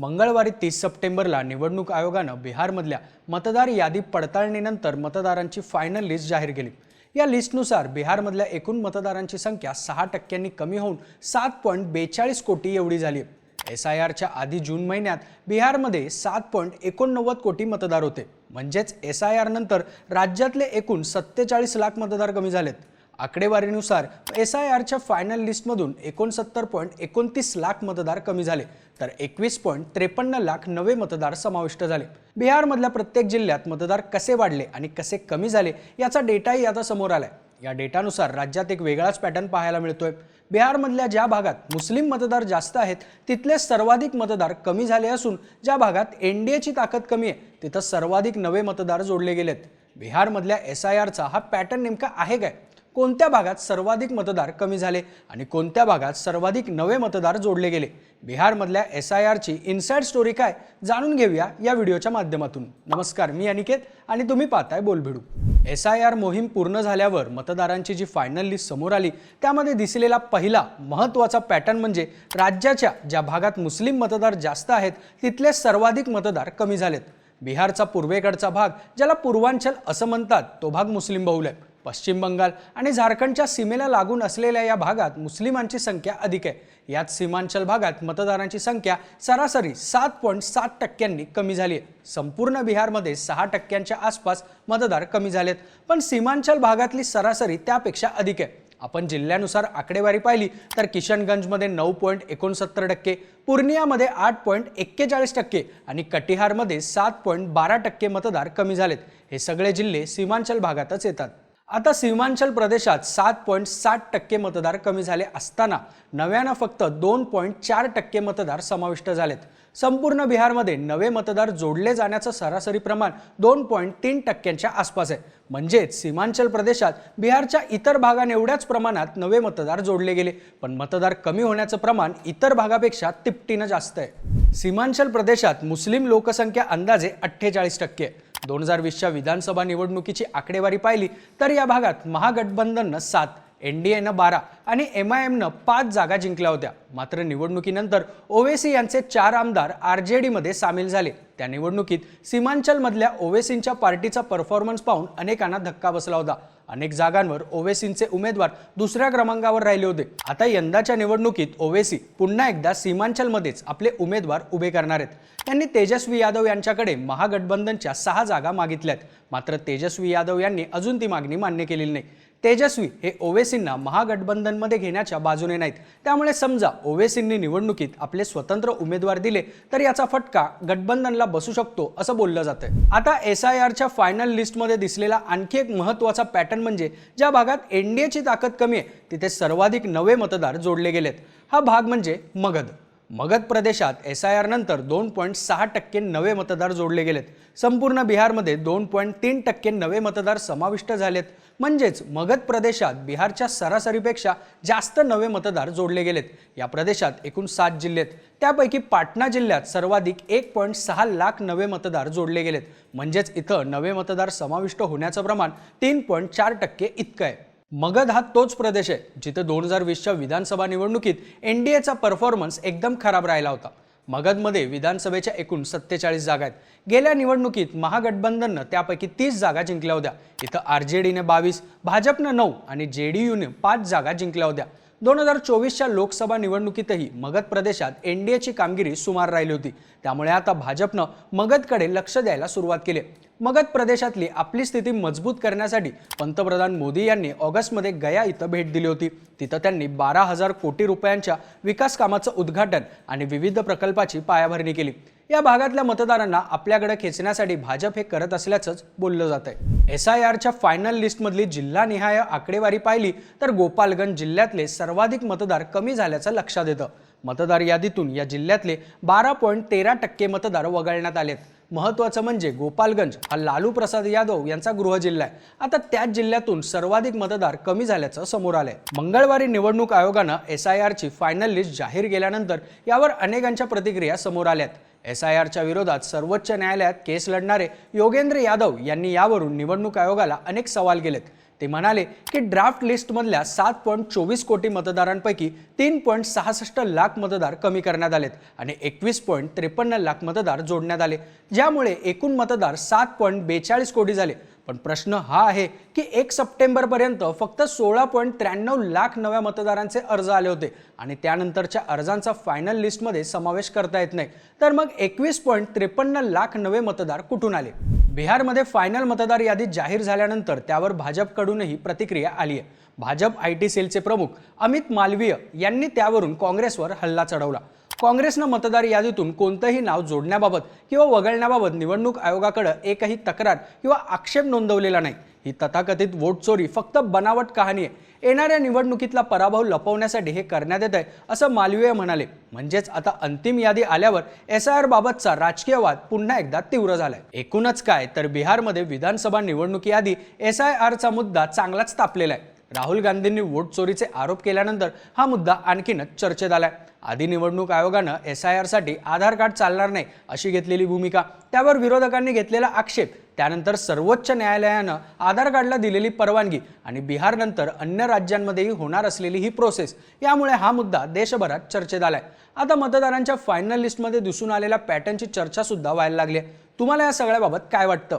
मंगळवारी तीस सप्टेंबरला निवडणूक आयोगानं बिहारमधल्या मतदार यादी पडताळणीनंतर मतदारांची फायनल लिस्ट जाहीर केली. या लिस्टनुसार बिहारमधल्या एकूण मतदारांची संख्या सहा टक्क्यांनी कमी होऊन सात पॉईंट बेचाळीस कोटी एवढी झाली. एस आय आरच्या आधी जून महिन्यात बिहारमध्ये सात पॉईंट एकोणनव्वद कोटी मतदार होते. म्हणजेच एस आय आर नंतर राज्यातले एकूण सत्तेचाळीस लाख मतदार कमी झालेत. आकडेवारीनुसार एस आय आरच्या फायनल लिस्टमधून एकोणसत्तर पॉईंट एकोणतीस लाख मतदार कमी झाले तर एकवीस पॉईंट त्रेपन्न लाख नवे मतदार समाविष्ट झाले. बिहारमधल्या प्रत्येक जिल्ह्यात मतदार कसे वाढले आणि कसे कमी झाले याचा डेटाही आता समोर आलाय. या डेटानुसार राज्यात एक वेगळाच पॅटर्न पाहायला मिळतोय. बिहारमधल्या ज्या भागात मुस्लिम मतदार जास्त आहेत तिथले सर्वाधिक मतदार कमी झाले असून ज्या भागात एन डी एची ताकद कमी आहे तिथं सर्वाधिक नवे मतदार जोडले गेलेत. बिहारमधल्या एस आय आरचा हा पॅटर्न नेमका आहे काय? कोणत्या भागात सर्वाधिक मतदार कमी झाले आणि कोणत्या भागात सर्वाधिक नवे मतदार जोडले गेले? बिहारमधल्या एस आय आरची इनसाइड स्टोरी काय? जाणून घेऊया या व्हिडिओच्या माध्यमातून. नमस्कार मी अनिकेत आणि तुम्ही पाहताय बोलभिडू एस आय आर मोहीम पूर्ण झाल्यावर मतदारांची जी फायनल लिस्ट समोर आली त्यामध्ये दिसलेला पहिला महत्त्वाचा पॅटर्न म्हणजे राज्याच्या ज्या भागात मुस्लिम मतदार जास्त आहेत तिथले सर्वाधिक मतदार कमी झालेत. बिहारचा पूर्वेकडचा भाग ज्याला पूर्वांचल असं म्हणतात तो भाग मुस्लिम बहुल आहे. पश्चिम बंगाल आणि झारखंडच्या सीमेला लागून असलेल्या या भागात मुस्लिमांची संख्या अधिक आहे. यात सीमांचल भागात मतदारांची संख्या सरासरी सात पॉईंट सात टक्क्यांनी कमी झाली आहे. संपूर्ण बिहारमध्ये सहा टक्क्यांच्या आसपास मतदार कमी झालेत. पण सीमांचल भागातली सरासरी त्यापेक्षा अधिक आहे. आपण जिल्ह्यानुसार आकडेवारी पाहिली तर किशनगंजमध्ये नऊ पॉईंट एकोणसत्तर टक्के पूर्णियामध्ये आठ पॉईंट एक्केचाळीस टक्के आणि कटिहारमध्ये सात पॉईंट बारा टक्के मतदार कमी झालेत. हे सगळे जिल्हे सीमांचल भागातच येतात. आता सीमांचल प्रदेशात सात पॉईंट साठ टक्के मतदार कमी झाले असताना नव्यानं फक्त दोन पॉईंट चार टक्के मतदार समाविष्ट झालेत. संपूर्ण बिहारमध्ये नवे मतदार जोडले जाण्याचं सरासरी प्रमाण दोन पॉईंट तीन टक्क्यांच्या आसपास आहे. म्हणजेच सीमांचल प्रदेशात बिहारच्या इतर भागांएवढ्याच प्रमाणात नवे मतदार जोडले गेले पण मतदार कमी होण्याचं प्रमाण इतर भागापेक्षा तिपटीनं जास्त आहे. सीमांचल प्रदेशात मुस्लिम लोकसंख्या अंदाजे अठ्ठेचाळीस टक्के आहे. दोन हजार वीसच्या विधानसभा निवडणुकीची आकडेवारी पाहिली तर या भागात महागठबंधननं सात एन डी एनं बारा आणि एम आय एमनं पाच जागा जिंकल्या होत्या. मात्र निवडणुकीनंतर ओवेसी यांचे चार आमदार आर जे डीमध्ये सामील झाले. त्या निवडणुकीत सीमांचलमधल्या ओवेसींच्या पार्टीचा परफॉर्मन्स पाहून अनेकांना धक्का बसला होता. अनेक जागांवर ओवेसींचे उमेदवार दुसऱ्या क्रमांकावर राहिले होते. आता यंदाच्या निवडणुकीत ओवेसी पुन्हा एकदा सीमांचलमध्येच आपले उमेदवार उभे करणार आहेत. त्यांनी तेजस्वी यादव यांच्याकडे महागठबंधनच्या सहा जागा मागितल्यात. मात्र तेजस्वी यादव यांनी अजून ती मागणी मान्य केलेली नाही. तेजस्वी हे ओवेसींना महागठबंधनमध्ये घेण्याच्या बाजूने नाहीत. त्यामुळे समजा ओवेसींनी निवडणुकीत आपले स्वतंत्र उमेदवार दिले तर याचा फटका गठबंधनला बसू शकतो असं बोललं जातं आता एस आय आरच्या फायनल लिस्टमध्ये दिसलेला आणखी एक महत्त्वाचा पॅटर्न म्हणजे ज्या भागात एनडीएची ताकद कमी आहे तिथे सर्वाधिक नवे मतदार जोडले गेलेत. हा भाग म्हणजे मगध. मगध प्रदेशात एस आय आर नंतर दोन पॉईंट सहा टक्के नवे मतदार जोडले गेलेत. संपूर्ण बिहारमध्ये दोन पॉईंट तीन टक्के नवे मतदार समाविष्ट झालेत. म्हणजेच मगध प्रदेशात बिहारच्या सरासरीपेक्षा जास्त नवे मतदार जोडले गेलेत. या प्रदेशात एकूण सात जिल्हेत त्यापैकी पाटणा जिल्ह्यात सर्वाधिक एक पॉईंट सहा लाख नवे मतदार जोडले गेलेत. म्हणजेच इथं नवे मतदार समाविष्ट होण्याचं प्रमाण तीन पॉईंट चार टक्के इतकं आहे. मगध हा तोच प्रदेश आहे जिथे दोन हजार वीसच्या विधानसभा निवडणुकीत एन डी एचा परफॉर्मन्स एकदम खराब राहिला होता. मगधमध्ये विधानसभेच्या एकूण सत्तेचाळीस जागा आहेत. गेल्या निवडणुकीत महागठबंधननं त्यापैकी तीस जागा जिंकल्या होत्या. इथं आर जे डीने बावीस भाजपनं नऊ आणि जे डी यूने पाच जागा जिंकल्या होत्या. दोन हजार चोवीसच्या लोकसभा निवडणुकीतही मगध प्रदेशात एन डी एची कामगिरी सुमार राहिली होती. त्यामुळे आता भाजपनं मगधकडे लक्ष द्यायला सुरुवात केली. मगध प्रदेशातली आपली स्थिती मजबूत करण्यासाठी पंतप्रधान मोदी यांनी ऑगस्टमध्ये गया इथं भेट दिली होती. तिथं त्यांनी बारा हजार कोटी रुपयांच्या विकास कामाचं उद्घाटन आणि विविध प्रकल्पाची पायाभरणी केली. या भागातल्या मतदारांना आपल्याकडे खेचण्यासाठी भाजप हे करत असल्याचंच बोललं जात आहे एस आय आरच्या फायनल लिस्टमधली जिल्हानिहाय आकडेवारी पाहिली तर गोपालगंज जिल्ह्यातले सर्वाधिक मतदार कमी झाल्याचं लक्षात येतं. मतदार यादीतून या जिल्ह्यातले बारा पॉईंट तेरा टक्के मतदार वगळण्यात आलेत. महत्त्वाचं म्हणजे गोपालगंज हा लालू प्रसाद यादव यांचा गृह जिल्हा आहे. आता त्याच जिल्ह्यातून सर्वाधिक मतदार कमी झाल्याचं समोर आलंय. मंगळवारी निवडणूक आयोगानं एस आय आरची फायनल लिस्ट जाहीर केल्यानंतर यावर अनेकांच्या प्रतिक्रिया समोर आल्यात. एस आय आरच्या विरोधात सर्वोच्च न्यायालयात केस लढणारे योगेंद्र यादव यांनी यावरून निवडणूक आयोगाला अनेक सवाल केलेत. ते म्हणाले की ड्राफ्ट लिस्टमधल्या सात पॉईंट चोवीस कोटी मतदारांपैकी तीन पॉईंट सहासष्ट लाख मतदार कमी करण्यात आलेत आणि एकवीस पॉईंट त्रेपन्न लाख मतदार जोडण्यात आले. ज्यामुळे एकूण मतदार सात पॉईंट बेचाळीस कोटी झाले. पण प्रश्न हा आहे की एक सप्टेंबरपर्यंत फक्त सोळा पॉईंट त्र्याण्णव लाख नव्या मतदारांचे अर्ज आले होते आणि त्यानंतरच्या अर्जांचा फायनल लिस्टमध्ये समावेश करता येत नाही. तर मग एकवीस पॉईंट त्रेपन्न लाख नवे मतदार कुठून आले? बिहारमध्ये फायनल मतदार यादी जाहीर झाल्यानंतर त्यावर भाजपकडूनही प्रतिक्रिया आली आहे. भाजप आय टी सेलचे प्रमुख अमित मालवीय यांनी त्यावरून काँग्रेसवर हल्ला चढवला. काँग्रेसनं मतदार यादीतून कोणतंही नाव जोडण्याबाबत किंवा वगळण्याबाबत निवडणूक आयोगाकडे एकही तक्रार किंवा आक्षेप नोंदवलेला नाही. ही तथाकथित वोट चोरी फक्त बनावट कहाणी आहे. येणाऱ्या निवडणुकीतला पराभव लपवण्यासाठी हे करण्यात येत आहे असं मालवीय म्हणाले. म्हणजेच आता अंतिम यादी आल्यावर एस आय आर बाबतचा राजकीय वाद पुन्हा एकदा तीव्र झालाय. एकूणच काय तर बिहारमध्ये विधानसभा निवडणुकी आधी एस आय आरचा मुद्दा चांगलाच तापलेला आहे. राहुल गांधींनी वोट चोरीचे आरोप केल्यानंतर हा मुद्दा आणखीनच चर्चेत आलाय. आधी निवडणूक आयोगानं एस आय आरसाठी आधार कार्ड चालणार नाही अशी घेतलेली भूमिका त्यावर विरोधकांनी घेतलेला आक्षेप त्यानंतर सर्वोच्च न्यायालयानं आधार कार्डला दिलेली परवानगी आणि बिहारनंतर अन्य राज्यांमध्येही होणार असलेली ही प्रोसेस यामुळे हा मुद्दा देशभरात चर्चेत आलाय. आता मतदारांच्या फायनल लिस्टमध्ये दिसून आलेल्या पॅटर्नची चर्चा सुद्धा व्हायला लागली आहे. तुम्हाला या सगळ्याबाबत काय वाटतं?